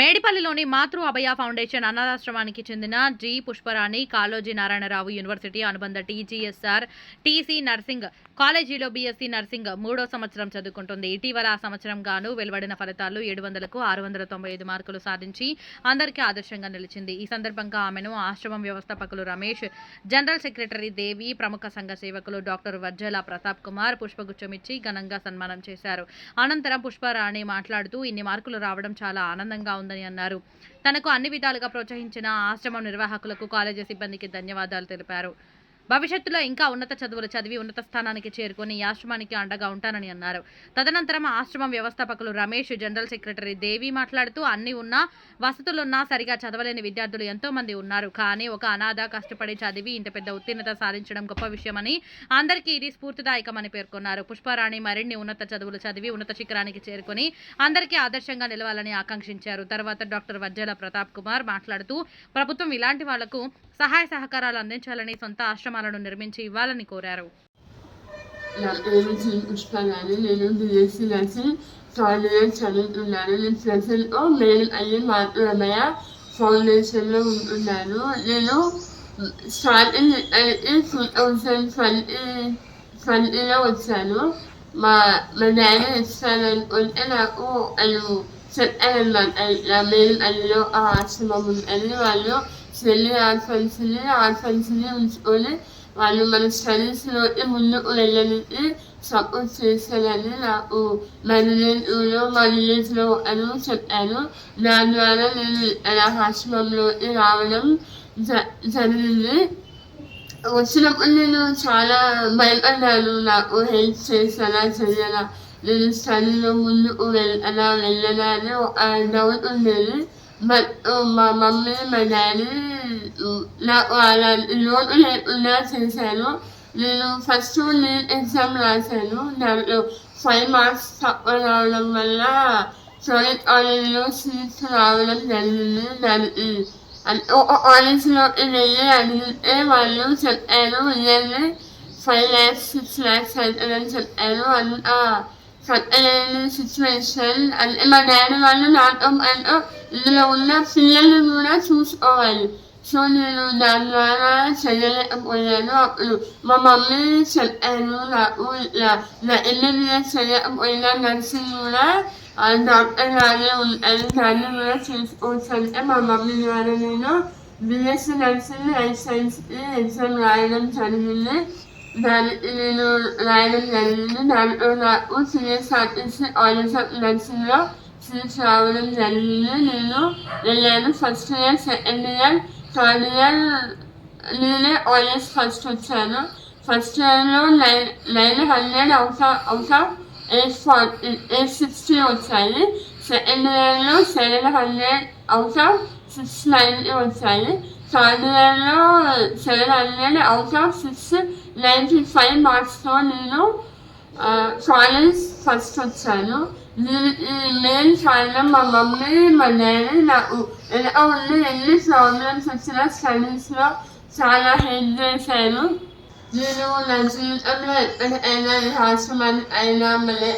మేడిపల్లిలోని మాతృ అభయ ఫౌండేషన్ అనాథాశ్రమానికి చెందిన జి పుష్పరాణి కాళోజీ నారాయణరావు యూనివర్సిటీ అనుబంధ టీజీఎస్ఆర్ టీసీ నర్సింగ్ కాలేజీలో బీఎస్సీ నర్సింగ్ మూడో సంవత్సరం చదువుకుంటుంది. ఇటీవల ఆ సంవత్సరం గాను వెలువడిన ఫలితాలు ఏడు వందలకు ఆరు వందల తొంభై ఐదు మార్కులు సాధించి అందరికీ ఆదర్శంగా నిలిచింది. ఈ సందర్భంగా ఆమెను ఆశ్రమం వ్యవస్థాపకులు రమేష్ జనరల్ సెక్రటరీ దేవి ప్రముఖ సంఘ సేవకులు డాక్టర్ వర్జల ప్రతాప్ కుమార్ పుష్పగుచ్చమిచ్చి ఘనంగా సన్మానం చేశారు. అనంతరం పుష్పరాణి మాట్లాడుతూ ఇన్ని మార్కులు రావడం చాలా ఆనందంగా ఉందని అన్నారు. తనకు అన్ని విధాలుగా ప్రోత్సహించిన ఆశ్రమం నిర్వాహకులకు కాలేజీ సిబ్బందికి ధన్యవాదాలు తెలిపారు. భవిష్యత్తులో ఇంకా ఉన్నత చదువులు చదివి ఉన్నత స్థానానికి చేరుకొని ఈ ఆశ్రమానికి అండగా ఉంటానని అన్నారు. తదనంతరం ఆశ్రమం వ్యవస్థాపకులు రమేష్ జనరల్ సెక్రటరీ దేవి మాట్లాడుతూ అన్ని ఉన్నా వసతులున్నా సరిగా చదవలేని విద్యార్థులు ఎంతో మంది ఉన్నారు. కానీ ఒక అనాథ కష్టపడి చదివి ఇంత పెద్ద ఉత్తీర్ణత సాధించడం గొప్ప విషయమని అందరికీ ఇది స్ఫూర్తిదాయకమని పేర్కొన్నారు. పుష్పారాణి మరిన్ని ఉన్నత చదువులు చదివి ఉన్నత శిఖరానికి చేరుకొని అందరికీ ఆదర్శంగా నిలవాలని ఆకాంక్షించారు. తర్వాత డాక్టర్ వజ్జల ప్రతాప్ కుమార్ మాట్లాడుతూ ప్రభుత్వం ఇలాంటి వాళ్ళకు సహాయ సహకారాలు అందించాలని సొంత ఆశ్రమాలను నిర్మించి ఇవ్వాలని కోరారు. నా పేరు జీ పుష్పరాణి నేను బిఎస్సీ నర్సింగ్ థర్డ్ ఇయర్ చదువుతున్నాను నేను ప్రజెంట్ మేడం అయ్యి మాత్రమయ ఫౌండేషన్లో ఉంటున్నాను నేను స్టార్టింగ్ అయితే టూ థౌజండ్ ట్వంటీ ట్వంటీలో వచ్చాను. మా మా డాడీ ఇస్తాననుకుంటే నాకు వాళ్ళు చెప్పారన్నమాట. ఇట్లా మేడం అయ్యలో ఆ ఆశ్రమం ఉందని వాళ్ళు చెల్లి ఆర్ఫన్స్ని ఆర్ఫన్స్ని ఉంచుకొని వాళ్ళు మన స్టడీస్లోకి ముందుకు వెళ్ళడానికి సపోర్ట్ చేస్తారని నాకు మరిలో మా అని చెప్పాను. దాని ద్వారా నేను అలా ఆశ్రమంలోకి రావడం జ జరిగింది. వచ్చినప్పుడు నేను చాలా భయపడ్డాను. నాకు హెల్ప్ చేస్తానా చెయ్యాలా నేను స్టడీలో ముందుకు వెళ్ళనా అలా వెళ్ళనా అని ఒక డౌట్ ఉండేది. మా మమ్మీ మా డాడీ నాకు అలాంటి లోటు లేకుండా చేశాను నేను ఫస్ట్ నీట్ ఎగ్జామ్ రాశాను దాంట్లో ఫైవ్ మార్క్స్ తక్కువ రావడం వల్ల ప్రైవేట్ కాలేజీలో సీట్స్ రావడం జరిగింది దానికి అంటే ఒక కాలేజీలోకి వెళ్ళి అడిగితే వాళ్ళు చెప్పారు yearly five lakhs six lakhs అవుతుందని చెప్పారు అంత సిచ్యువేషన్ అంటే మా డాడీ వాళ్ళు నాతో పాటు ఇందులో ఉన్న పిల్లల్ని కూడా చూసుకోవాలి సో నేను దాని ద్వారా చేయలేకపోయాను అప్పుడు మా మమ్మీ చెప్పాను నాకు ఇట్లా నా ఎంబీబీఎస్ చేయకపోయినా నర్సింగ్ కూడా ఆ డాక్టర్ గారే ఉంటాను దాన్ని కూడా చేసుకోవచ్చు అంటే మా మమ్మీ ద్వారా నేను బిఎస్సీ నర్సింగ్ లైఫ్ సైన్స్కి ఎగ్జామ్ రాయడం జరిగింది దానికి నేను రాయడం జరిగింది దాంట్లో నాకు సిఎస్ఆర్టీసీ కాలేజ్ ఆఫ్ నర్సింగ్లో సీట్స్ రావడం జరిగింది నేను వెళ్ళాను first year second year third year నేనే ఆల్వేస్ ఫస్ట్ వచ్చాను ఫస్ట్ ఇయర్లో nine nine hundred out of out of ninety ninety five మార్క్స్తో నేను కాలేజ్ ఫస్ట్ వచ్చాను. దీనికి మెయిన్ కారణం మా మమ్మీ మా డాడీ నాకు ఎలా ఉండి ఎన్ని ప్రాబ్లమ్స్ వచ్చినా స్టడీస్లో చాలా హెల్ప్ చేశాను నేను నా జీవితంలో ఎక్కడికైనా ఈ హాస్టల్ అయినా మళ్ళీ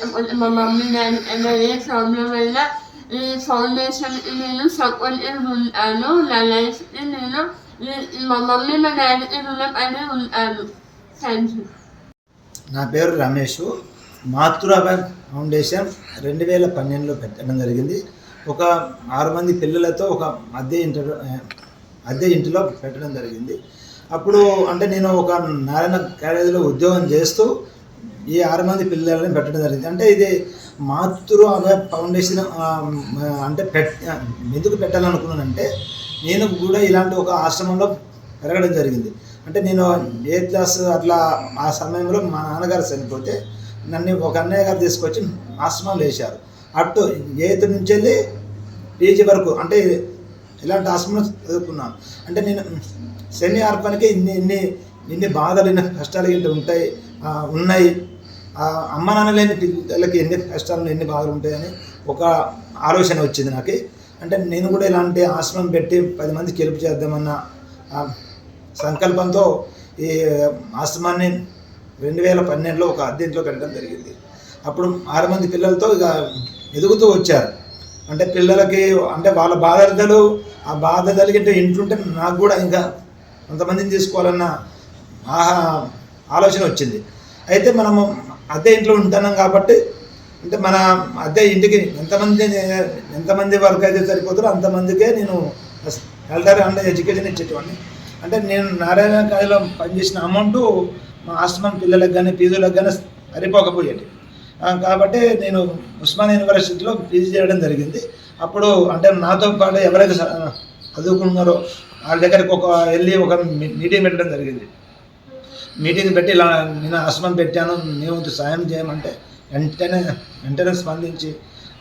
మా మమ్మీ డాడీ అయినా ఏ ప్రాబ్లం అయినా ఈ ఫౌండేషన్కి నేను సపోర్ట్ ఉంటాను. నా లైఫ్కి నేను మా మమ్మీ మా డాడీకి రుణపడి ఉంటాను. థ్యాంక్ యూ నా పేరు రమేష్. మాతృభావ ఫౌండేషన్ రెండు వేల పన్నెండులో పెట్టడం జరిగింది. ఒక ఆరు మంది పిల్లలతో ఒక అద్దె ఇంటి అద్దె ఇంటిలో పెట్టడం జరిగింది. అప్పుడు అంటే నేను ఒక నారాయణ కాలేజీలో ఉద్యోగం చేస్తూ ఈ ఆరు మంది పిల్లలని పెట్టడం జరిగింది. అంటే ఇది మాతృ అభయ ఫౌండేషన్ అంటే పెట్ ఎందుకు పెట్టాలనుకున్నానంటే నేను కూడా ఇలాంటి ఒక ఆశ్రమంలో పెరగడం జరిగింది. అంటే నేను ఏ క్లాస్ అట్లా ఆ సమయంలో మా నాన్నగారు చనిపోతే నన్ను ఒక అన్నయ్య గారు తీసుకొచ్చి ఆశ్రమంలో వేశారు అటు ఎయిత్ నుంచి వెళ్ళి పీజీ వరకు అంటే ఇలాంటి ఆశ్రమం చదువుకున్నాను. అంటే నేను సెమీ ఆర్పణకి ఇన్ని ఇన్ని ఇన్ని బాధలు ఇన్ని కష్టాలు ఇన్ని ఉంటాయి ఉన్నాయి. అమ్మ నాన్న లేని పిల్లలకి ఎన్ని కష్టాలు ఎన్ని బాధలు ఉంటాయని ఒక ఆలోచన వచ్చింది నాకు. అంటే నేను కూడా ఇలాంటి ఆశ్రమం పెట్టి పది మందికి గెలుపు చేద్దామన్న సంకల్పంతో ఈ ఆశ్రమాన్ని రెండు వేల పన్నెండులో ఒక అద్దెంట్లో పెట్టడం జరిగింది. అప్పుడు ఆరు మంది పిల్లలతో ఇక ఎదుగుతూ వచ్చారు. అంటే పిల్లలకి అంటే వాళ్ళ బాధలు ఆ బాధ అంటే ఇంట్లుంటే నాకు కూడా ఇంకా కొంతమందిని తీసుకోవాలన్న ఆహా ఆలోచన వచ్చింది. అయితే మనము అద్దె ఇంట్లో ఉంటున్నాం కాబట్టి అంటే మన అద్దె ఇంటికి ఎంతమంది ఎంతమంది వరకు అయితే సరిపోతారో అంతమందికే నేను ఎల్డర్ అండ్ ఎడ్యుకేషన్ ఇచ్చేటువంటి అంటే నేను నారాయణ కాలేజీలో పనిచేసిన అమౌంట్ మా ఆశ్రమం పిల్లలకు కానీ పీజులకు కానీ సరిపోకపోయేది కాబట్టి నేను ఉస్మాన్ యూనివర్సిటీలో పీజీ చేయడం జరిగింది. అప్పుడు అంటే నాతో పాటు ఎవరైతే చదువుకున్నారో వాళ్ళ దగ్గరికి ఒక వెళ్ళి ఒక మీటింగ్ పెట్టడం జరిగింది. మీటింగ్ పెట్టి ఇలా నేను ఆశ్రమం పెట్టాను మేము సాయం చేయమంటే వెంటనే వెంటనే స్పందించి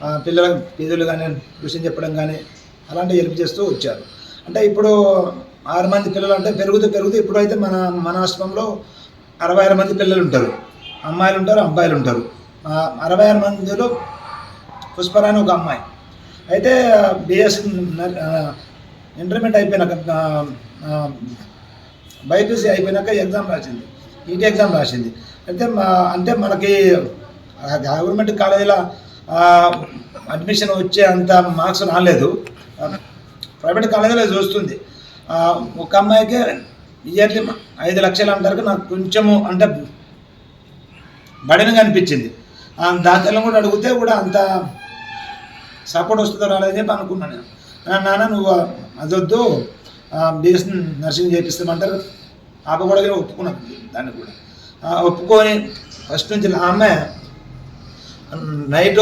ఆ, పిల్లలకు పీజులు కానీ ట్యూషన్ చెప్పడం కానీ అలాంటివి హెల్ప్ చేస్తూ వచ్చారు. అంటే ఇప్పుడు ఆరు మంది పిల్లలు అంటే పెరుగుతూ పెరుగుతూ ఇప్పుడైతే మన మన ఆశ్రమంలో అరవై ఆరు మంది పిల్లలు ఉంటారు. అమ్మాయిలు ఉంటారు అబ్బాయిలు ఉంటారు. అరవై ఆరు మందిలో పుష్పరాని ఒక అమ్మాయి. అయితే బిఎస్ ఇంటర్మీడియట్ అయిపోయినాక బైపీసీ అయిపోయినాక ఎగ్జామ్ రాసింది. ఈటీ ఎగ్జామ్ రాసింది. అయితే మా అంటే మనకి గవర్నమెంట్ కాలేజీలో అడ్మిషన్ వచ్చే అంత మార్క్స్ రాలేదు. ప్రైవేట్ కాలేజీలో చూస్తుంది. ఒక అమ్మాయికి ఇయర్లీ ఐదు లక్షలు అంటారు. నాకు కొంచెము అంటే బడినగా అనిపించింది. ఆ, దాంట్లో కూడా అడిగితే కూడా అంత సపోర్ట్ వస్తుందో రాలేదని చెప్పి అనుకున్నాను నేను. "నా- నాన్న నువ్వు అదొద్దు. బిఎస్ నర్సింగ్ చేపిస్తామంటారు. ఆప కూడా ఒప్పుకున్నాను దాన్ని కూడా. ఒప్పుకొని ఫస్ట్ నుంచి ఆమె నైట్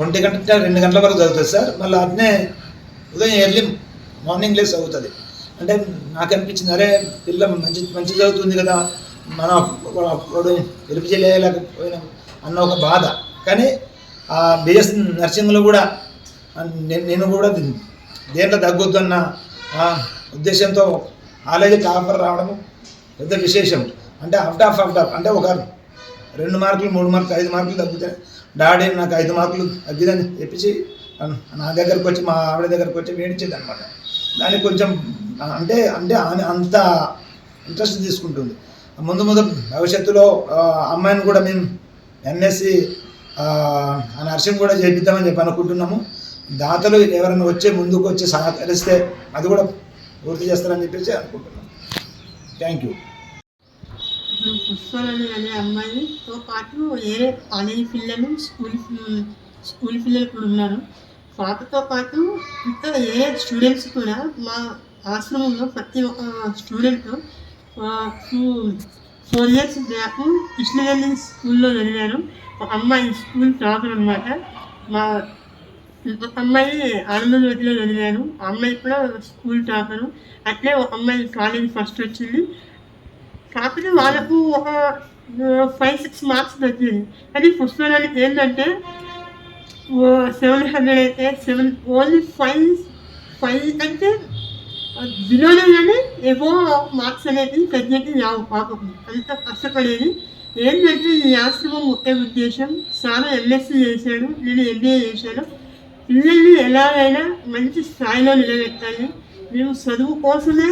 ఒంటి గంట రెండు గంటల వరకు చదువుతుంది సార్. మళ్ళీ అట్నే ఉదయం ఎర్లీ మార్నింగ్ లేస్ అవుతుంది అంటే నాకు అనిపించింది అరే పిల్ల మంచి మంచి చదువుతుంది కదా మన అప్పుడు హెల్ప్ చేయలేకపోయినా అన్న ఒక బాధ. కానీ ఆ బిఎస్ నర్సింగ్లో కూడా నేను నేను కూడా దేంట్లో తగ్గొద్దన్న ఉద్దేశంతో కాలేజీ టాపర్ రావడం పెద్ద విశేషం. అంటే అఫ్ట్ ఆఫ్ ఆఫ్ ఆఫ్ అంటే ఒక రెండు మార్కులు మూడు మార్కులు ఐదు మార్కులు తగ్గుతాయి డాడీ నాకు ఐదు మార్కులు తగ్గిదని చెప్పించి నా దగ్గరకు వచ్చి మా ఆవిడ దగ్గరకు వచ్చి వేడించేది అనమాట దానికి కొంచెం అంటే అంటే ఆమె అంత ఇంట్రెస్ట్ తీసుకుంటుంది. ముందు ముందు భవిష్యత్తులో అమ్మాయిని కూడా మేము ఎన్ఎస్సి నర్సింగ్ కూడా చేపిద్దామని చెప్పి అనుకుంటున్నాము. దాతలు ఎవరైనా వచ్చే ముందుకు వచ్చి సహకరిస్తే అది కూడా పూర్తి చేస్తారని చెప్పేసి అనుకుంటున్నాం. థ్యాంక్ యూ ఇప్పుడు అనే అమ్మాయితో పాటు వేరే కాలేజీ పిల్లలు స్కూల్ స్కూల్ పిల్లలు కూడా ఉన్నారు. పాపతో పాటు ఇంకా ఏ స్టూడెంట్స్ కూడా మా ఆశ్రమంలో ప్రతి ఒక్క student two four years back Krishnagalli స్కూల్లో చదివాను ఒక అమ్మాయి స్కూల్ టాపర్ అనమాట మా ఒక అమ్మాయి ఆనందజ్యోతిలో చదివాను ఆ అమ్మాయి కూడా స్కూల్ టాపరు అట్లే ఒక అమ్మాయి కాలేజ్ ఫస్ట్ వచ్చింది. కాకపోతే వాళ్ళకు ఒక ఫైవ్ సిక్స్ మార్క్స్ తగ్గింది కానీ పుస్తకానికి ఏంటంటే సెవెన్ హండ్రెడ్ అయితే సెవెన్ ఓన్లీ ఫైవ్ ఫైవ్ అంటే బిలోనే కానీ ఏవో మార్క్స్ అనేది తగ్గేది రావు పాపం. అంత కష్టపడేది. ఏంటంటే ఈ ఆశ్రమం ముఖ్య ఉద్దేశం సార్ ఎంఎస్సీ చేశాడు నేను ఎంబీఏ చేశాను. పిల్లల్ని ఎలాగైనా మంచి స్థాయిలో నిలబెట్టాలి. మేము చదువు కోసమే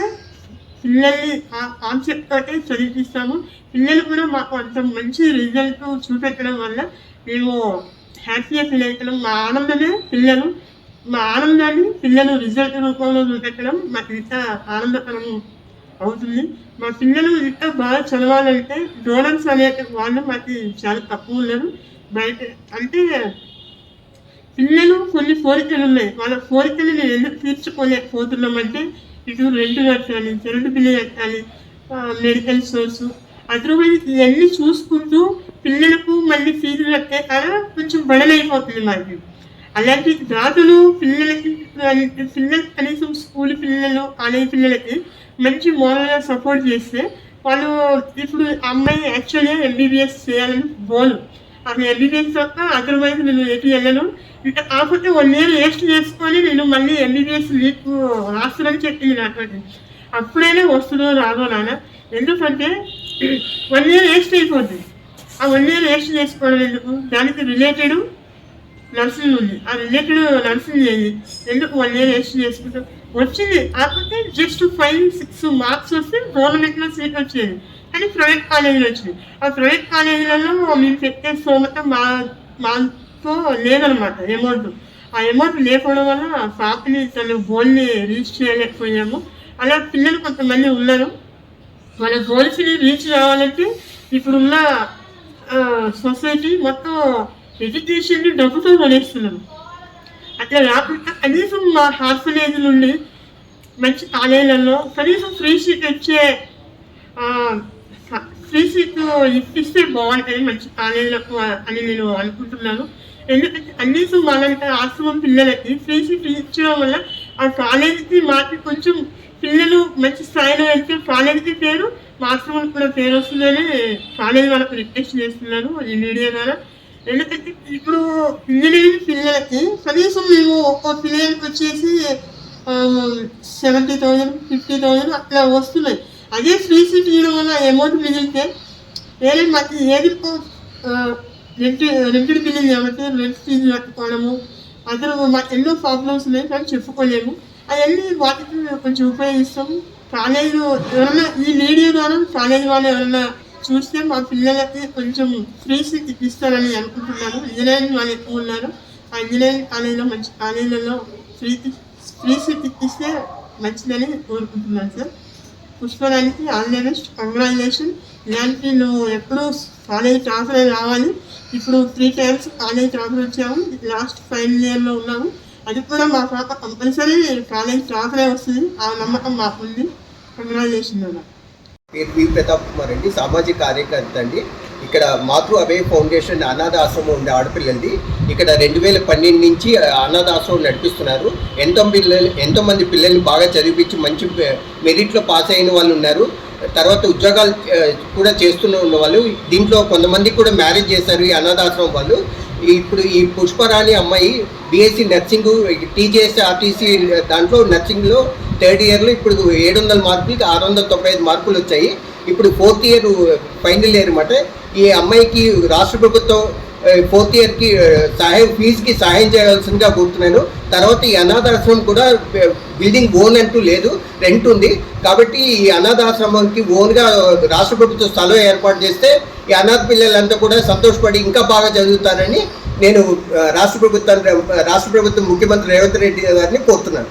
పిల్లల్ని ఆ కాన్సెప్ట్ తోటే చదివిస్తాము పిల్లలు కూడా మాకు అంత మంచి రిజల్ట్ చూపెట్టడం వల్ల మేము హ్యాపీగా ఫీల్ అవుతున్నాం మా ఆనందమే పిల్లలు. మా ఆనందాన్ని పిల్లలు రిజల్ట్ రూపంలో చూపెట్టడం మాకు ఇంకా ఆనందకరం అవుతుంది. మా పిల్లలు ఇంకా బాగా చదవాలంటే డోనర్స్ అనే వాళ్ళు మాకు చాలా తక్కువ ఉన్నారు. బయట అంటే పిల్లలు కొన్ని కోరికలు ఉన్నాయి. వాళ్ళ కోరికలు నేను ఎందుకు తీర్చుకోలేకపోతున్నామంటే ఇటు రెండు కట్టాలి కరెంటు బిల్లు కట్టాలి మెడికల్ స్టోర్స్ అదర్వైజ్ ఇవన్నీ చూసుకుంటూ పిల్లలకు మళ్ళీ ఫీజు కట్టే కదా కొంచెం బడలైపోతుంది మనకి అలాంటి జాతులు పిల్లలకి పిల్లలు కనీసం స్కూల్ పిల్లలు కాలేజీ పిల్లలకి మంచి మోరల్గా సపోర్ట్ చేస్తే వాళ్ళు ఇప్పుడు అమ్మాయి యాక్చువల్గా ఎంబీబీఎస్ చేయాలని గోల్ అది ఎంబీబీఎస్ తప్ప అదర్వైజ్ నేను ఏపీ వెళ్ళను. ఇంకా కాకపోతే వన్ ఇయర్ వేస్ట్ చేసుకొని నేను మళ్ళీ ఎంబీబీఎస్ లీక్ రాస్తానని చెప్పింది నాకు అప్పుడైనా వస్తుందో రాదో నాన్న. ఎందుకంటే వన్ ఇయర్ వేస్ట్ అయిపోతుంది ఆ వన్ ఇయర్ వేస్ట్ చేసుకోవడం ఎందుకు? దానికి రిలేటెడ్ నర్సింగ్ ఉంది. ఆ రిలేటెడ్ నర్సింగ్ లేదు ఎందుకు వన్ ఇయర్ వేస్ట్ చేసుకుంటాం? వచ్చింది. కాకపోతే జస్ట్ ఫైవ్ సిక్స్ మార్క్స్ వస్తే గవర్నమెంట్లో సీట్ వచ్చేది. కానీ ప్రైవేట్ కాలేజీలో వచ్చింది. ఆ ప్రైవేట్ కాలేజీలలో మేము పెట్టే స్తోమత మా మాతో లేదనమాట అమౌంట్ ఆ అమౌంట్ లేకపోవడం వల్ల ఆ పాపని తను గోల్ని రీచ్ చేయలేకపోయాము. అలా పిల్లలు కొంతమంది ఉన్నారు. మన గోల్స్ని రీచ్ రావాలంటే ఇప్పుడున్న సొసైటీ మొత్తం ఎడ్యుకేషన్ని డబ్బుతో కొనేస్తున్నారు. అట్లా రాకుండా కనీసం మా హార్ఫనేజ్ నుండి మంచి కాలేజీలలో కనీసం ఫ్రీ సీట్ వచ్చే ఫ్రీ సీట్ ఇప్పిస్తే బాగుంటుంది మంచి కాలేజీలకు అని నేను అనుకుంటున్నాను. ఎందుకంటే కనీసం వాళ్ళంటే ఆశ్రమం పిల్లలకి ఫ్రీ సీట్ ఇచ్చడం వల్ల ఆ కాలేజీకి మాకు కొంచెం పిల్లలు మంచి స్థాయిలో వెళ్తే కాలేజీకి పేరు. మాస్టర్ కూడా పేరు వస్తుందని కాలేజీ వాళ్ళకి రిక్వెస్ట్ చేస్తున్నాను ఈ మీడియా ద్వారా. ఎందుకంటే ఇప్పుడు పిల్లలు పిల్లలకి కనీసం మేము ఒక్కో పిల్లలకి వచ్చేసి సెవెంటీ థౌజండ్ ఫిఫ్టీ థౌజండ్ అట్లా వస్తున్నాయి. అదే ఫ్రీ సీట్ ఇవ్వడం వల్ల అమౌంట్ మిగిలితే ఏది మాకు ఏది రెంట్ రెంటెడ్ బిల్లింగ్ కాబట్టి రెంట్ ఫీజు కట్టుకోవడము అందరూ మాకు ఎన్నో ప్రాబ్లమ్స్ ఉన్నాయి కానీ చెప్పుకోలేము. అవన్నీ వాటికి కొంచెం ఉపయోగిస్తాము కాలేజీ ఎవరైనా ఈ మీడియా ద్వారా కాలేజీ వాళ్ళు ఎవరైనా చూస్తే మా పిల్లలకి కొంచెం ఫ్రీ సీట్ ఇప్పిస్తారని అనుకుంటున్నాను. ఇంజనీరింగ్ వాళ్ళు ఎక్కువ ఉన్నారు. ఆ ఇంజనీరింగ్ కాలేజీలో మంచి కాలేజీలలో ఫ్రీ ఫ్రీ సీట్ ఇప్పిస్తే మంచిదని కోరుకుంటున్నాను సార్. పుష్పరానికి ఆల్ ది బెస్ట్. కంగ్రాచులేషన్ ఇలాంటి నువ్వు ఎప్పుడు కాలేజ్ ట్రాన్స్ఫర్ రావాలి. ఇప్పుడు త్రీ టైమ్స్ కాలేజ్ ట్రాన్స్ఫర్ వచ్చాము. లాస్ట్ ఫైనల్ ఇయర్లో ఉన్నాము. అది కూడా మా పాప కంపల్సరీ కాలేజ్ ట్రాన్స్ఫర్ వస్తుంది. ఆ నమ్మకం మాకుంది కంగ్రాచులేషన్ అన్న పేరు వి ప్రతాప్ కుమార్ అండి సామాజిక కార్యకర్త అండి. ఇక్కడ మాతృ అభయ ఫౌండేషన్ అనాథ ఆశ్రమం ఉండే ఆడపిల్లలది. ఇక్కడ రెండు వేల పన్నెండు నుంచి అనాథ ఆశ్రమం నడిపిస్తున్నారు. ఎంతో పిల్లలు ఎంతో మంది పిల్లల్ని బాగా చదివించి మంచి మెరిట్లో పాస్ అయిన వాళ్ళు ఉన్నారు. తర్వాత ఉద్యోగాలు కూడా చేస్తున్న ఉన్న వాళ్ళు దీంట్లో కొంతమంది కూడా మ్యారేజ్ చేశారు ఈ అనాథాశ్రమం వాళ్ళు. ఇప్పుడు ఈ పుష్పరాణి అమ్మాయి బీఎస్సీ నర్సింగ్ టీజీఎస్ ఆర్టీసీ దాంట్లో నర్సింగ్లో థర్డ్ ఇయర్లో ఇప్పుడు ఏడు వందల మార్కులకి ఆరు వందల తొంభై ఐదు మార్కులు వచ్చాయి. ఇప్పుడు ఫోర్త్ ఇయర్ ఫైనల్ ఇయర్ అనమాట ఈ అమ్మాయికి రాష్ట్ర ప్రభుత్వం ఫోర్త్ ఇయర్కి సహాయం ఫీజుకి సహాయం చేయాల్సిందిగా కోరుతున్నాను. తర్వాత ఈ అనాథాశ్రమం కూడా బిల్డింగ్ ఓన్ అంటూ లేదు రెంట్ ఉంది. కాబట్టి ఈ అనాథాశ్రమంకి ఓన్గా రాష్ట్ర ప్రభుత్వం స్థలం ఏర్పాటు చేస్తే ఈ అనాథ పిల్లలంతా కూడా సంతోషపడి ఇంకా బాగా చదువుతారని నేను రాష్ట్ర ప్రభుత్వాన్ని రాష్ట్ర ప్రభుత్వం ముఖ్యమంత్రి రేవంత్ రెడ్డి గారిని కోరుతున్నాను.